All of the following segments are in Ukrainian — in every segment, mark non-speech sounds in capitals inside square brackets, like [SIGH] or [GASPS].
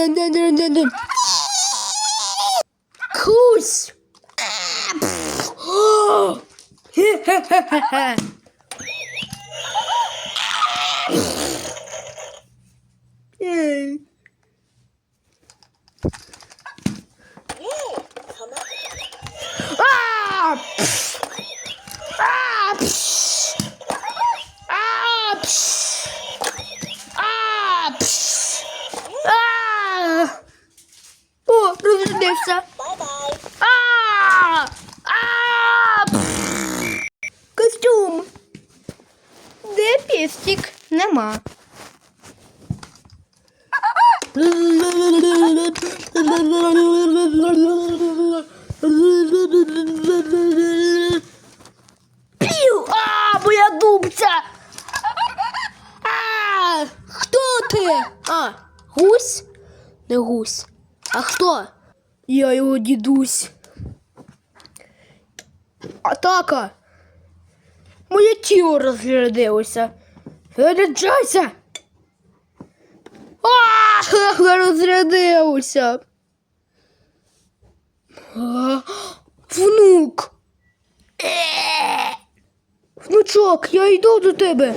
dön dön dön dön dön. Kurs. [GASPS] Пф! Костюм. Де пістик? Нема. Пів! А, моя дубця! А, хто ти? А, гусь? Не гусь. А хто? Я його дідусь. Атака! Моє тіло розрядилося. Заряджайся! А, [LAUGHS] розрядився. Внук. Е, Внучок, я йду до тебе.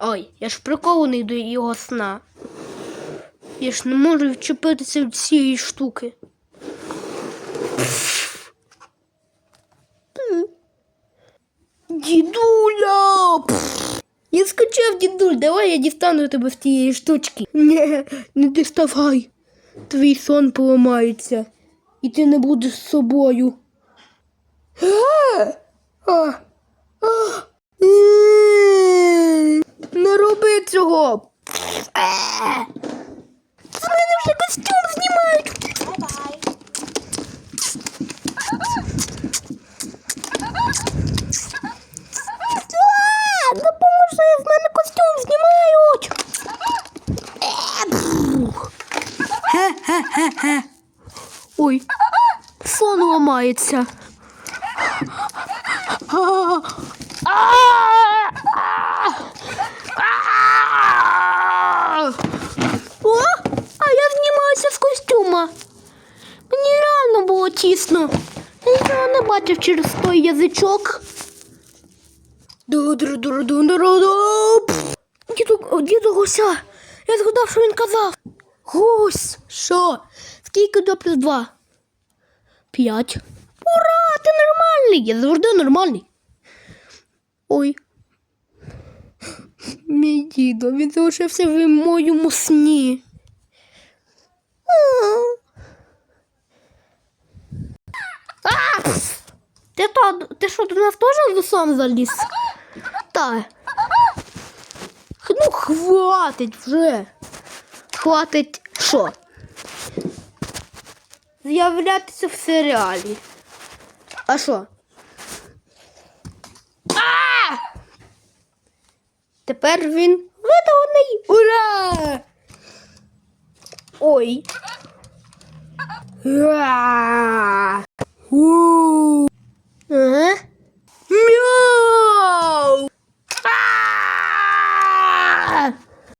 Ой, я ж прикований до його сна. Я ж не можу вчепитися від цієї штуки. Дідуля! Я скачав, дідуль, давай я дістану тебе з тієї штучки. Ні, не діставай. Твій сон поламається, і ти не будеш з собою. Е! Е! Не роби цього. Е! З мене вже костюм знімають. А, Допоможи, з мене костюм знімають. Е, пф. Хе-хе-хе-хе. Ой, сон ламається. А, а, а, а. О, а я знімаюся з костюма. Мені реально було тісно. Я не бачив через той язичок. Діду, діду гуся. Я згадав, що він казав. Гусь. Що? Скільки до плюс два? П'ять. Ура! Ти нормальний! Я завжди нормальний. Ой. Мій дідо, він залишився в моєму сні. А! пф! Ти, то, ти що, до нас теж сон заліз? Так. Ну, хватить вже. Хватить що? З'являтися в серіалі. А що? Тепер він видалений. Ура! Ой. А! whoo